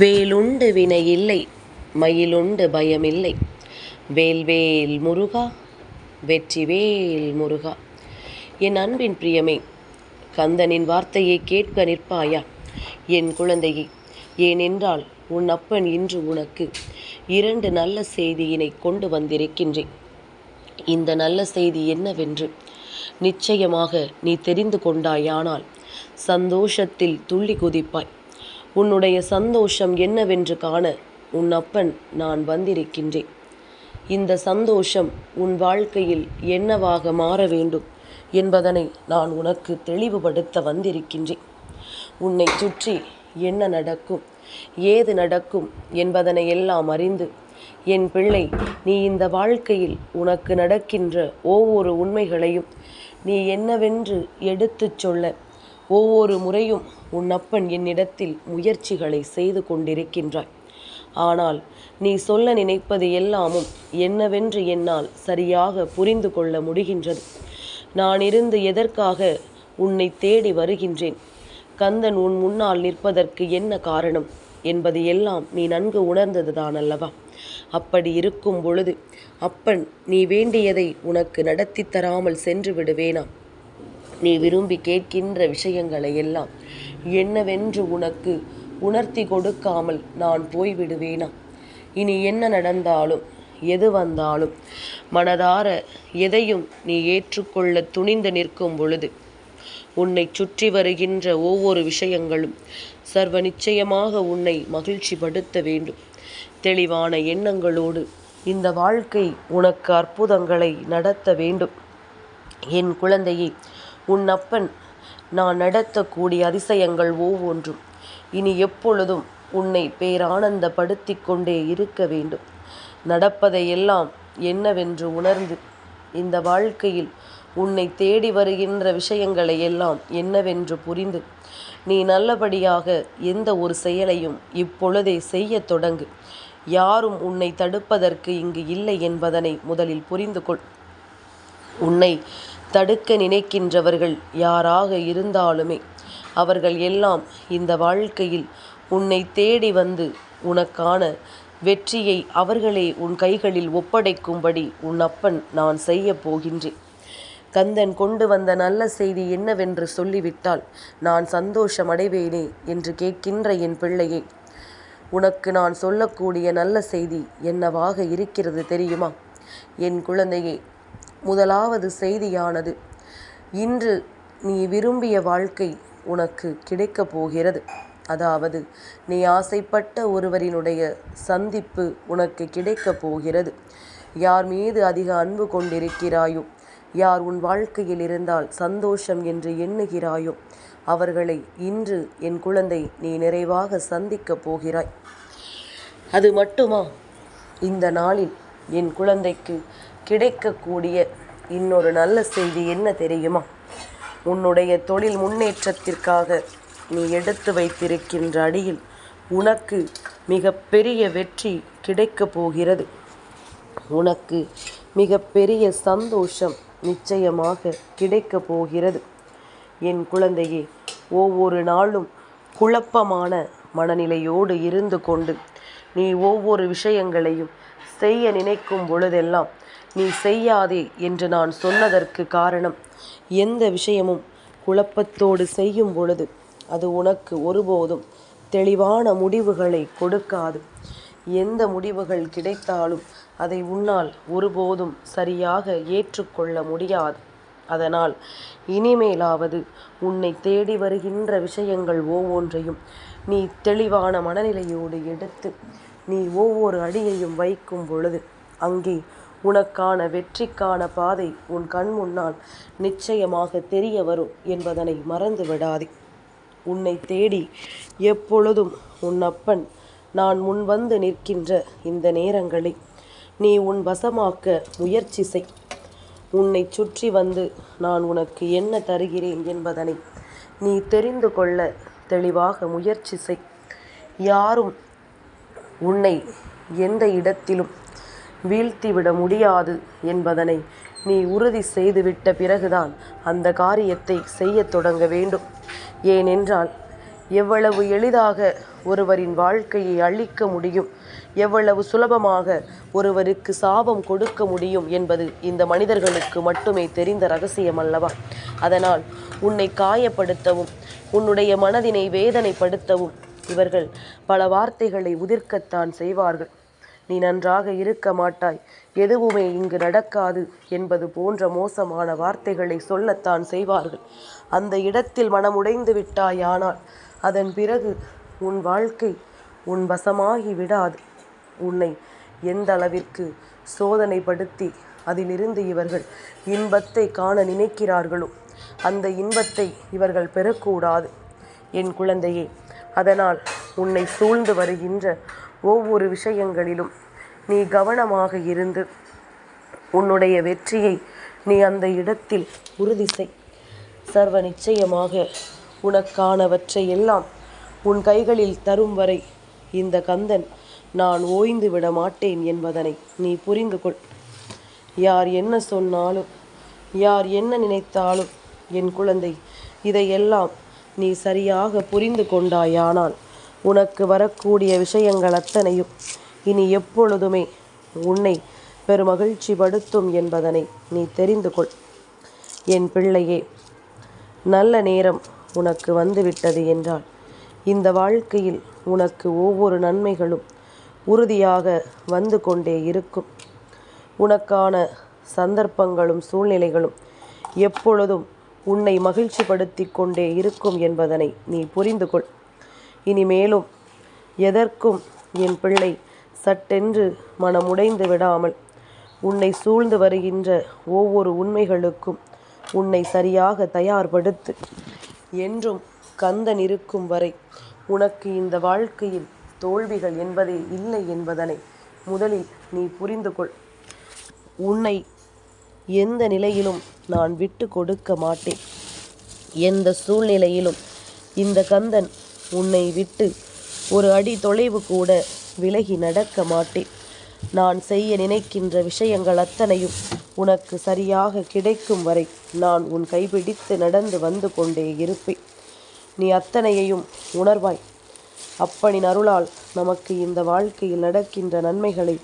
வேலுண்டு வினை இல்லை மயிலுண்டு பயமில்லை. வேல்வேல் முருகா வெற்றிவேல் முருகா. என் அன்பின் பிரியமே கந்தனின் வார்த்தையை கேட்க நிற்பாயா? என் குழந்தையே ஏனென்றால் உன் அப்பன் இன்று உனக்கு இரண்டு நல்ல செய்தியினை கொண்டு வந்திருக்கின்றேன். இந்த நல்ல செய்தி என்னவென்று நிச்சயமாக நீ தெரிந்து கொண்டாயானால் சந்தோஷத்தில் துள்ளி குதிப்பாய். உன்னுடைய சந்தோஷம் என்னவென்று காண உன் அப்பன் நான் வந்திருக்கின்றேன். இந்த சந்தோஷம் உன் வாழ்க்கையில் என்னவாக மாற வேண்டும் என்பதனை நான் உனக்கு தெளிவுபடுத்த வந்திருக்கின்றேன். உன்னை சுற்றி என்ன நடக்கும் ஏது நடக்கும் என்பதனை எல்லாம் அறிந்து என் பிள்ளை நீ இந்த வாழ்க்கையில் உனக்கு நடக்கின்ற ஒவ்வொரு உண்மைகளையும் நீ என்னவென்று எடுத்துச் சொல்ல ஒவ்வொரு முறையும் உன் அப்பன் என்னிடத்தில் முயற்சிகளை செய்து கொண்டிருக்கின்றாய். ஆனால் நீ சொல்ல நினைப்பது எல்லாமும் என்னவென்று என்னால் சரியாக புரிந்து கொள்ள முடிகின்றது. நான் இருந்து எதற்காக உன்னை தேடி வருகின்றேன்? கந்தன் உன் முன்னால் நிற்பதற்கு என்ன காரணம்? என்பது எல்லாம் நீ நன்கு உணர்ந்ததுதான் அல்லவா அப்படி இருக்கும் பொழுது அப்பன் நீ வேண்டியதை உனக்கு நடத்தி தராமல் சென்று விடுவேனா? நீ விரும்பி கேட்கின்ற விஷயங்களை எல்லாம் என்னவென்று உனக்கு உணர்த்தி கொடுக்காமல் நான் போய்விடுவேனா? இனி என்ன நடந்தாலும் எது வந்தாலும் மனதார எதையும் நீ ஏற்றுக்கொள்ள துணிந்து நிற்கும் பொழுது உன்னை சுற்றி வருகின்ற ஒவ்வொரு விஷயங்களும் சர்வ நிச்சயமாக உன்னை மகிழ்ச்சிப்படுத்த வேண்டும். தெளிவான எண்ணங்களோடு இந்த வாழ்க்கை உனக்கு அற்புதங்களை நடத்த வேண்டும். என் குழந்தையை உன் அப்பன் நான் நடத்தக்கூடிய அதிசயங்கள் ஒவ்வொன்றும். இனி எப்பொழுதும் உன்னை பேரானந்தப்படுத்தி கொண்டே இருக்க வேண்டும். நடப்பதையெல்லாம் என்னவென்று உணர்ந்து இந்த வாழ்க்கையில் உன்னை தேடி வருகின்ற விஷயங்களை எல்லாம் என்னவென்று புரிந்து நீ நல்லபடியாக எந்த ஒரு செயலையும் இப்பொழுதே செய்ய தொடங்கு. யாரும் உன்னை தடுப்பதற்கு இங்கு இல்லை என்பதனை முதலில் புரிந்து கொள் உன்னை தடுக்க நினைக்கின்றவர்கள் யாராக இருந்தாலுமே அவர்கள் எல்லாம் இந்த வாழ்க்கையில் உன்னை தேடி வந்து உனக்கான வெற்றியை அவர்களே உன் கைகளில் ஒப்படைக்கும்படி உன் அப்பன் நான் செய்ய போகின்றேன். கந்தன் கொண்டு வந்த நல்ல செய்தி என்னவென்று சொல்லிவிட்டால் நான் சந்தோஷம் அடைவேனே என்று கேட்கின்ற என் பிள்ளையே உனக்கு நான் சொல்லக்கூடிய நல்ல செய்தி என்னவாக இருக்கிறது தெரியுமா? என் குழந்தையே முதலாவது செய்தியானது இன்று நீ விரும்பிய வாழ்க்கை உனக்கு கிடைக்கப் போகிறது. அதாவது நீ ஆசைப்பட்ட ஒருவரினுடைய சந்திப்பு உனக்கு கிடைக்கப் போகிறது. யார் மீது அதிக அன்பு கொண்டிருக்கிறாயோ யார் உன் வாழ்க்கையில் இருந்தால் சந்தோஷம் என்று எண்ணுகிறாயோ அவர்களை இன்று என் குழந்தை நீ நிறைவாக சந்திக்கப் போகிறாய். அது மட்டுமா? இந்த நாளில் என் குழந்தைக்கு கிடைக்கக்கூடிய இன்னொரு நல்ல செய்தி என்ன தெரியுமா? உன்னுடைய தொழில் முன்னேற்றத்திற்காக நீ எடுத்து வைத்திருக்கின்ற அடியில் உனக்கு மிகப்பெரிய வெற்றி கிடைக்கப் போகிறது. உனக்கு மிகப்பெரிய சந்தோஷம் நிச்சயமாக கிடைக்கப் போகிறது. என் குழந்தையே ஒவ்வொரு நாளும் குழப்பமான மனநிலையோடு இருந்து கொண்டு நீ ஒவ்வொரு விஷயங்களையும் செய்ய நினைக்கும் பொழுதெல்லாம் நீ செய்யாதே என்று நான் சொன்னதற்கு காரணம். எந்த விஷயமும் குழப்பத்தோடு செய்யும் பொழுது அது உனக்கு ஒருபோதும் தெளிவான முடிவுகளை கொடுக்காது. எந்த முடிவுகள் கிடைத்தாலும் அதை உன்னால் ஒருபோதும் சரியாக ஏற்றுக்கொள்ள முடியாது. அதனால் இனிமேலாவது உன்னை தேடி வருகின்ற விஷயங்கள் ஒவ்வொன்றையும் நீ தெளிவான மனநிலையோடு எடுத்து நீ ஒவ்வொரு அடியையும் வைக்கும் பொழுது அங்கே உனக்கான வெற்றிக்கான பாதை உன் கண் முன்னால் நிச்சயமாக தெரிய வரும் என்பதனை மறந்து விடாதே. உன்னை தேடி எப்பொழுதும் உன் அப்பன் நான் முன் வந்து நிற்கின்ற இந்த நேரங்களை நீ உன் வசமாக்க முயற்சி செய். உன்னை சுற்றி வந்து நான் உனக்கு என்ன தருகிறேன் என்பதனை நீ தெரிந்து கொள்ள தெளிவாக முயற்சி செய். யாரும் உன்னை எந்த இடத்திலும் வீழ்த்திவிட முடியாது என்பதனை நீ உறுதி செய்துவிட்ட பிறகுதான் அந்த காரியத்தை செய்யத் தொடங்க வேண்டும். ஏனென்றால் எவ்வளவு எளிதாக ஒருவரின் வாழ்க்கையை அழிக்க முடியும் எவ்வளவு சுலபமாக ஒருவருக்கு சாபம் கொடுக்க முடியும் என்பது இந்த மனிதர்களுக்கு மட்டுமே தெரிந்த ரகசியம் அல்லவா அதனால் உன்னை காயப்படுத்தவும் உன்னுடைய மனதினை வேதனைப்படுத்தவும் இவர்கள் பல வார்த்தைகளை உதிர்க்கத்தான் செய்வார்கள். நீ நன்றாக இருக்க மாட்டாய். எதுவுமே இங்கு நடக்காது என்பது போன்ற மோசமான வார்த்தைகளை சொல்லத்தான் செய்வார்கள். அந்த இடத்தில் மனமுடைந்து விட்டாயானால் அதன் பிறகு உன் வாழ்க்கை உன் வசமாகி விடாது. உன்னை எந்த அளவிற்கு சோதனைப்படுத்தி அதிலிருந்து இவர்கள் இன்பத்தை காண நினைக்கிறார்களோ அந்த இன்பத்தை இவர்கள் பெறக்கூடாது. என் குழந்தையே அதனால் உன்னை சூழ்ந்து வருகின்ற ஒவ்வொரு விஷயங்களிலும் நீ கவனமாக இருந்து உன்னுடைய வெற்றியை நீ அந்த இடத்தில் உறுதி செய். சர்வ நிச்சயமாக உனக்கானவற்றை எல்லாம் உன் கைகளில் தரும் வரை இந்த கந்தன் நான் ஓய்ந்து விட மாட்டேன் என்பதனை நீ புரிந்து கொள். யார் என்ன சொன்னாலும் யார் என்ன நினைத்தாலும் என் குழந்தை இதையெல்லாம் நீ சரியாக புரிந்து கொண்டாயானால் உனக்கு வரக்கூடிய விஷயங்கள் அத்தனையும். இனி எப்பொழுதுமே உன்னை பெருமகிழ்ச்சி படுத்தும் என்பதனை நீ தெரிந்து கொள். என் பிள்ளையே நல்ல நேரம் உனக்கு வந்துவிட்டது என்றால் இந்த வாழ்க்கையில் உனக்கு ஒவ்வொரு நன்மைகளும் உறுதியாக வந்து கொண்டே இருக்கும். உனக்கான சந்தர்ப்பங்களும் சூழ்நிலைகளும் எப்பொழுதும் உன்னை மகிழ்ச்சிப்படுத்தி கொண்டே இருக்கும் என்பதனை நீ புரிந்து கொள். இனிமேலும் எதற்கும் என் பிள்ளை சட்டென்று மனமுடைந்து விடாமல் உன்னை சூழ்ந்து வருகின்ற ஒவ்வொரு உண்மைகளுக்கும் உன்னை சரியாக தயார்படுத்து என்றும் கந்தன் இருக்கும் வரை உனக்கு இந்த வாழ்க்கையில் தோல்விகள் என்பதே இல்லை என்பதனை முதலில் நீ புரிந்து கொள். உன்னை எந்த நிலையிலும் நான் விட்டு கொடுக்க மாட்டேன். எந்த சூழ்நிலையிலும் இந்த கந்தன் உன்னை விட்டு ஒரு அடி தொலைவு கூட விலகி நடக்க மாட்டேன். நான் செய்ய நினைக்கின்ற விஷயங்கள் அத்தனையும் உனக்கு சரியாக கிடைக்கும் வரை நான் உன் கைபிடித்து நடந்து வந்து கொண்டே இருப்பேன். நீ அத்தனையையும் உணர்வாய். அப்பனின் அருளால் நமக்கு இந்த வாழ்க்கையில் நடக்கின்ற நன்மைகளை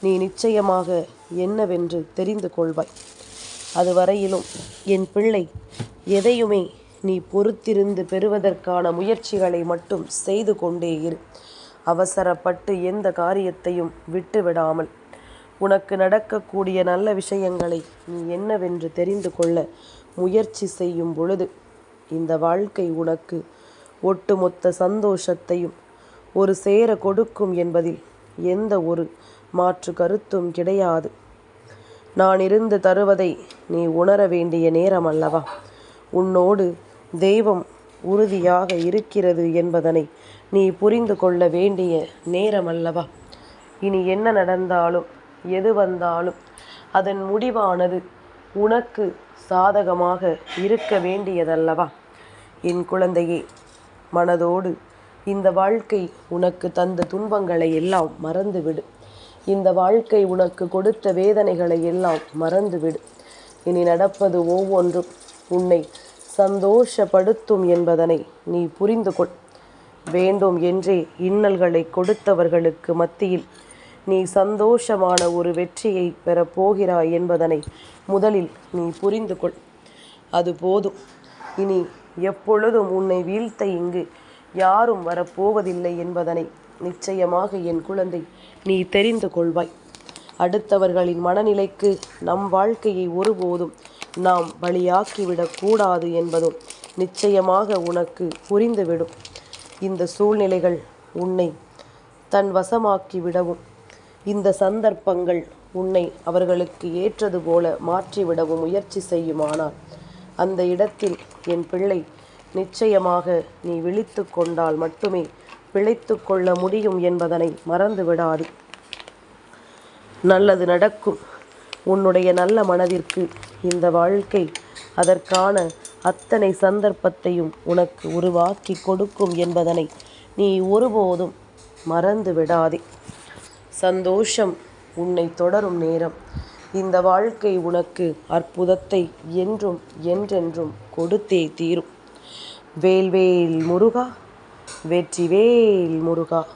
நீ நிச்சயமாக என்னவென்று தெரிந்து கொள்வாய். அதுவரையிலும் என் பிள்ளை எதையுமே நீ பொறுத்திருந்து பெறுவதற்கான முயற்சிகளை மட்டும் செய்து கொண்டே இரு. அவசரப்பட்டு எந்த காரியத்தையும் விட்டுவிடாமல். உனக்கு நடக்கக்கூடிய நல்ல விஷயங்களை நீ என்னவென்று தெரிந்து கொள்ள முயற்சி செய்யும் பொழுது இந்த வாழ்க்கை உனக்கு ஒட்டுமொத்த சந்தோஷத்தையும் ஒரு சேர கொடுக்கும் என்பதில் எந்த ஒரு மாற்று கருத்தும் கிடையாது. நான் இருந்து தருவதை நீ உணர வேண்டிய நேரம் அல்லவா? உன்னோடு தெய்வம் உறுதியாக இருக்கிறது என்பதனை நீ புரிந்து கொள்ள வேண்டிய நேரம் அல்லவா இனி என்ன நடந்தாலும் எது வந்தாலும் அதன் முடிவானது உனக்கு சாதகமாக இருக்க வேண்டியதல்லவா? என் குழந்தையே மனதோடு இந்த வாழ்க்கை உனக்கு தந்த துன்பங்களை எல்லாம் மறந்துவிடு. இந்த வாழ்க்கை உனக்கு கொடுத்த வேதனைகளை எல்லாம் மறந்துவிடு. இனி நடப்பது ஒவ்வொன்றும் உன்னை சந்தோஷப்படுத்தும் என்பதனை நீ புரிந்து கொள் வேண்டும் என்றே இன்னல்களை கொடுத்தவர்களுக்கு மத்தியில் நீ சந்தோஷமான ஒரு வெற்றியை பெறப்போகிறாய் என்பதனை முதலில் நீ புரிந்து கொள் அது போதும். இனி எப்பொழுதும் உன்னை வீழ்த்த இங்கு யாரும் வரப்போவதில்லை என்பதனை நிச்சயமாக என் குழந்தை நீ தெரிந்து கொள்வாய் அடுத்தவர்களின் மனநிலைக்கு நம் வாழ்க்கையை ஒருபோதும் நாம் பலியாக்கிவிடக் கூடாது என்பதும் நிச்சயமாக உனக்கு புரிந்துவிடும். இந்த சூழ்நிலைகள் உன்னை தன் வசமாக்கி விடவும் இந்த சந்தர்ப்பங்கள் உன்னை அவர்களுக்கு ஏற்றது போல மாற்றிவிடவும் முயற்சி செய்யுமானால் அந்த இடத்தில் என் பிள்ளை நிச்சயமாக நீ விழித்து கொண்டால் மட்டுமே பிழைத்து கொள்ள முடியும் என்பதனை மறந்து விடாது நல்லது நடக்கும். உன்னுடைய நல்ல மனதிற்கு இந்த வாழ்க்கை அதற்கான அத்தனை சந்தர்ப்பத்தையும் உனக்கு உருவாக்கி கொடுக்கும் என்பதனை நீ ஒருபோதும் மறந்து விடாதே. சந்தோஷம் உன்னை தொடரும் நேரம். இந்த வாழ்க்கை உனக்கு அற்புதத்தை என்றும் என்றென்றும் கொடுத்தே தீரும். வேல்வேல் முருகா வெற்றிவேல் முருகா.